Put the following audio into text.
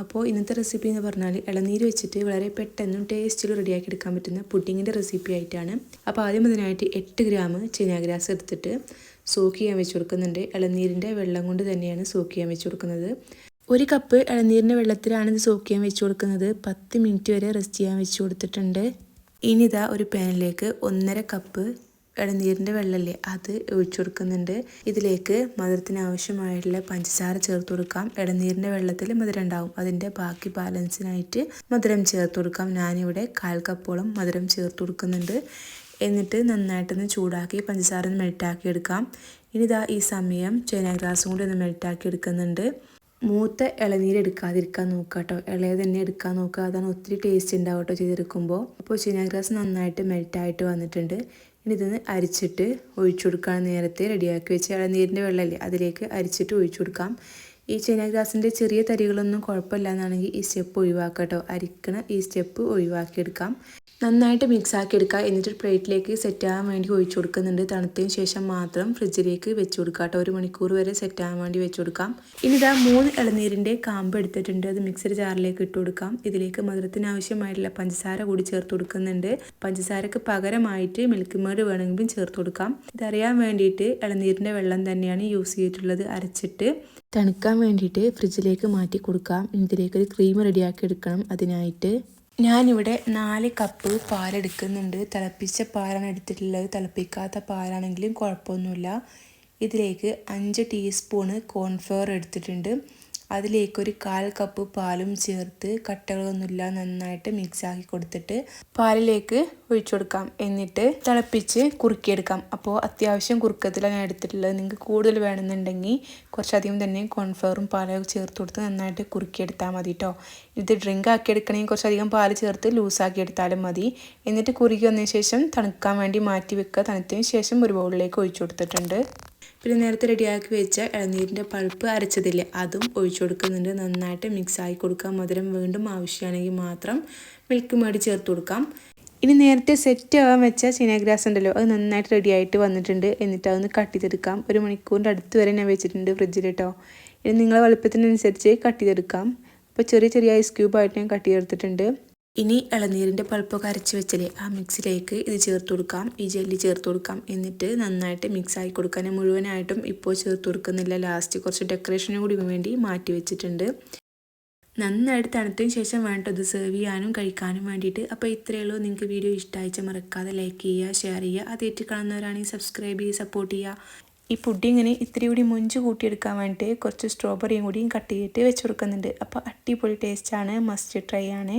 അപ്പോൾ ഇന്നത്തെ റെസിപ്പി എന്ന് പറഞ്ഞാൽ ഇളനീര് വെച്ചിട്ട് വളരെ പെട്ടെന്നും ടേസ്റ്റിൽ റെഡിയാക്കി എടുക്കാൻ പറ്റുന്ന പുഡിങ്ങിന്റെ റെസിപ്പി ആയിട്ടാണ്. അപ്പോൾ ആദ്യം അതിനായിട്ട് എട്ട് ഗ്രാം ചിനാഗ്രാസ് എടുത്തിട്ട് സോക്ക് ചെയ്യാൻ വെച്ച് കൊടുക്കുന്നുണ്ട്. ഇളനീരിന്റെ വെള്ളം കൊണ്ട് തന്നെയാണ് സോക്ക് ചെയ്യാൻ വെച്ച് കൊടുക്കുന്നത്. ഒരു കപ്പ് ഇളനീരിന്റെ വെള്ളത്തിലാണ് ഇത് സോക്ക് ചെയ്യാൻ വെച്ച് കൊടുക്കുന്നത്. പത്ത് മിനിറ്റ് വരെ റെസ്റ്റ് ചെയ്യാൻ വെച്ച് കൊടുത്തിട്ടുണ്ട്. ഇനിതാ ഒരു പാനിലേക്ക് ഒന്നര കപ്പ് ഇളനീരിന്റെ വെള്ളമല്ലേ അത് ഒഴിച്ചു കൊടുക്കുന്നുണ്ട്. ഇതിലേക്ക് മധുരത്തിന് ആവശ്യമായിട്ടുള്ള പഞ്ചസാര ചേർത്ത് കൊടുക്കാം. ഇളനീരിന്റെ വെള്ളത്തിൽ മധുരം ഉണ്ടാവും. അതിന്റെ ബാക്കി ബാലൻസിനായിട്ട് മധുരം ചേർത്ത് കൊടുക്കാം. ഞാനിവിടെ കാൽ കപ്പോളം മധുരം ചേർത്ത് കൊടുക്കുന്നുണ്ട്. എന്നിട്ട് നന്നായിട്ടൊന്ന് ചൂടാക്കി പഞ്ചസാര ഒന്ന് മെൽറ്റാക്കി എടുക്കാം. ഇനി ഈ സമയം ചേന ഗ്ലാസും കൂടി ഒന്ന് മെൽറ്റാക്കി എടുക്കുന്നുണ്ട്. മൂത്ത ഇളനീര് എടുക്കാതിരിക്കാൻ നോക്കുക കേട്ടോ. ഇളയത് തന്നെ എടുക്കാൻ നോക്കുക. അതാണ് ഒത്തിരി ടേസ്റ്റ് ഉണ്ടാവും കേട്ടോ ചെയ്തെടുക്കുമ്പോൾ. അപ്പോൾ ചീനാഗ്രാസ് നന്നായിട്ട് മെൽറ്റായിട്ട് വന്നിട്ടുണ്ട്. ഇനി ഇതൊന്ന് അരിച്ചിട്ട് ഒഴിച്ചു കൊടുക്കാൻ നേരത്തെ. റെഡിയാക്കി വെച്ച ഇളനീരിന്റെ വെള്ളമല്ലേ? അതിലേക്ക് അരിച്ചിട്ട് ഒഴിച്ചു കൊടുക്കാം. ഈ ചൈന ഗ്രാസിന്റെ ചെറിയ തരികളൊന്നും കുഴപ്പമില്ല എന്നാണെങ്കിൽ ഈ സ്റ്റെപ്പ് ഒഴിവാക്കാം കേട്ടോ അരിക്കണ ഈ സ്റ്റെപ്പ് ഒഴിവാക്കിയെടുക്കാം. നന്നായിട്ട് മിക്സ് ആക്കി എടുക്കുക എന്നിട്ട് പ്ലേറ്റിലേക്ക് സെറ്റ് ആകാൻ വേണ്ടി ഒഴിച്ചു കൊടുക്കുന്നുണ്ട്. തണുത്തതിന് ശേഷം മാത്രം ഫ്രിഡ്ജിലേക്ക് വെച്ച് കൊടുക്കുക കേട്ടോ. ഒരു മണിക്കൂർ വരെ സെറ്റ് ആകാൻ വേണ്ടി വെച്ച് കൊടുക്കാം. ഇനി ഇതാ മൂന്ന് ഇളനീരിന്റെ കാമ്പ് എടുത്തിട്ടുണ്ട്. അത് മിക്സഡ് ജാറിലേക്ക് ഇട്ട് കൊടുക്കാം. ഇതിലേക്ക് മധുരത്തിന് ആവശ്യമായിട്ടുള്ള പഞ്ചസാര കൂടി ചേർത്ത് കൊടുക്കുന്നുണ്ട്. പഞ്ചസാരക്ക് പകരമായിട്ട് മിൽക്ക് മേഡ് വേണമെങ്കിലും ചേർത്ത് കൊടുക്കാം. ഇതറിയാൻ വേണ്ടിയിട്ട് ഇളനീരിന്റെ വെള്ളം തന്നെയാണ് യൂസ് ചെയ്തിട്ടുള്ളത്. അരച്ചിട്ട് തണുക്കാൻ വേണ്ടിയിട്ട് ഫ്രിഡ്ജിലേക്ക് മാറ്റി കൊടുക്കാം. ഇതിലേക്ക് ഒരു ക്രീം റെഡിയാക്കി എടുക്കണം അതിനായിട്ട്. ഞാനിവിടെ നാല് കപ്പ് പാലെടുക്കുന്നുണ്ട് തിളപ്പിച്ച പാലാണ് എടുത്തിട്ടുള്ളത്. തിളപ്പിക്കാത്ത പാലാണെങ്കിലും കുഴപ്പമൊന്നുമില്ല. ഇതിലേക്ക് അഞ്ച് ടീസ്പൂണ് കോൺഫ്ലവർ എടുത്തിട്ടുണ്ട്. അതിലേക്ക് ഒരു കാൽ കപ്പ് പാലും ചേർത്ത് കട്ടകളൊന്നുമില്ല നന്നായിട്ട് മിക്സ് ആക്കി കൊടുത്തിട്ട് പാലിലേക്ക് ഒഴിച്ചു കൊടുക്കാം. എന്നിട്ട് തിളപ്പിച്ച് കുറുക്കിയെടുക്കാം. അപ്പോൾ അത്യാവശ്യം കുറുക്കത്തിലാണ് ഞാൻ എടുത്തിട്ടുള്ളത്. നിങ്ങൾക്ക് കൂടുതൽ വേണമെന്നുണ്ടെങ്കിൽ കുറച്ചധികം തന്നെ കോൺഫ്ലവറും പാലും ചേർത്ത് കൊടുത്ത് നന്നായിട്ട് കുറുക്കിയെടുത്താൽ മതി കേട്ടോ ഇത് ഡ്രിങ്ക് ആക്കി എടുക്കണമെങ്കിൽ കുറച്ചധികം പാൽ ചേർത്ത് ലൂസാക്കി എടുത്താലും മതി. എന്നിട്ട് കുറുക്കി വന്നതിന് ശേഷം തണുക്കാൻ വേണ്ടി മാറ്റി വെക്കുക. തണുത്തതിന് ശേഷം ഒരു ബൗളിലേക്ക് ഒഴിച്ചു കൊടുത്തിട്ടുണ്ട്. പിന്നെ നേരത്തെ റെഡിയാക്കി വെച്ച ഇളനീരിന്റെ പൾപ്പ് അരച്ചതില്ലേ അതും ഒഴിച്ചു കൊടുക്കുന്നുണ്ട്. നന്നായിട്ട് മിക്സ് കൊടുക്കാം. മധുരം വീണ്ടും ആവശ്യമാണെങ്കിൽ മാത്രം മിൽക്ക് മേടി ചേർത്ത് കൊടുക്കാം. ഇനി നേരത്തെ സെറ്റ് ആവാൻ വെച്ച ചീനഗ്രാസ് ഉണ്ടല്ലോ അത് നന്നായിട്ട് റെഡി ആയിട്ട് വന്നിട്ടുണ്ട്. എന്നിട്ട് അതൊന്ന് കട്ട് ചെയ്തെടുക്കാം. ഒരു മണിക്കൂറിന്റെ അടുത്ത് വരെ ഞാൻ വെച്ചിട്ടുണ്ട് ഫ്രിഡ്ജിൽ കേട്ടോ ഇനി നിങ്ങളെ വലുപ്പത്തിനനുസരിച്ച് കട്ട് ചെയ്തെടുക്കാം. അപ്പോൾ ചെറിയ ചെറിയ ഐസ് ക്യൂബായിട്ട് ഞാൻ കട്ട് ചെയ്തെടുത്തിട്ടുണ്ട്. ഇനി ഇളനീരിന്റെ പൾപ്പ് കരച്ച് വെച്ചാലേ ആ മിക്സിലേക്ക് ഇത് ചേർത്ത് കൊടുക്കാം. ഈ ജെല്ലി ചേർത്ത് കൊടുക്കാം. എന്നിട്ട് നന്നായിട്ട് മിക്സ് ആക്കി കൊടുക്കാൻ മുഴുവനായിട്ടും ഇപ്പോൾ ചേർത്ത് കൊടുക്കുന്നില്ല. ലാസ്റ്റ് കുറച്ച് ഡെക്കറേഷനും കൂടി വേണ്ടി മാറ്റി വെച്ചിട്ടുണ്ട്. നന്നായിട്ട് തണുത്തതിന് ശേഷം വേണ്ട ഇത് സെർവ് ചെയ്യാനും കഴിക്കാനും വേണ്ടിയിട്ട്. അപ്പോൾ ഇത്രയേ ഉള്ളൂ. നിങ്ങൾക്ക് വീഡിയോ ഇഷ്ടമായിച്ച മറക്കാതെ ലൈക്ക് ചെയ്യുക ഷെയർ ചെയ്യുക. അതേറ്റ് കാണുന്നവരാണെങ്കിൽ സബ്സ്ക്രൈബ് ചെയ്യുക സപ്പോർട്ട് ചെയ്യുക. ഈ പുഡിങ്ങിന് ഇത്തിരി കൂടി മുഞ്ച് കൂട്ടിയെടുക്കാൻ വേണ്ടിയിട്ട് കുറച്ച് സ്ട്രോബെറിയും കൂടിയും കട്ട് ചെയ്തിട്ട് വെച്ച് കൊടുക്കുന്നുണ്ട്. അപ്പോൾ അടിപൊളി ടേസ്റ്റാണ് മസ്റ്റ് ട്രൈ ആണ്.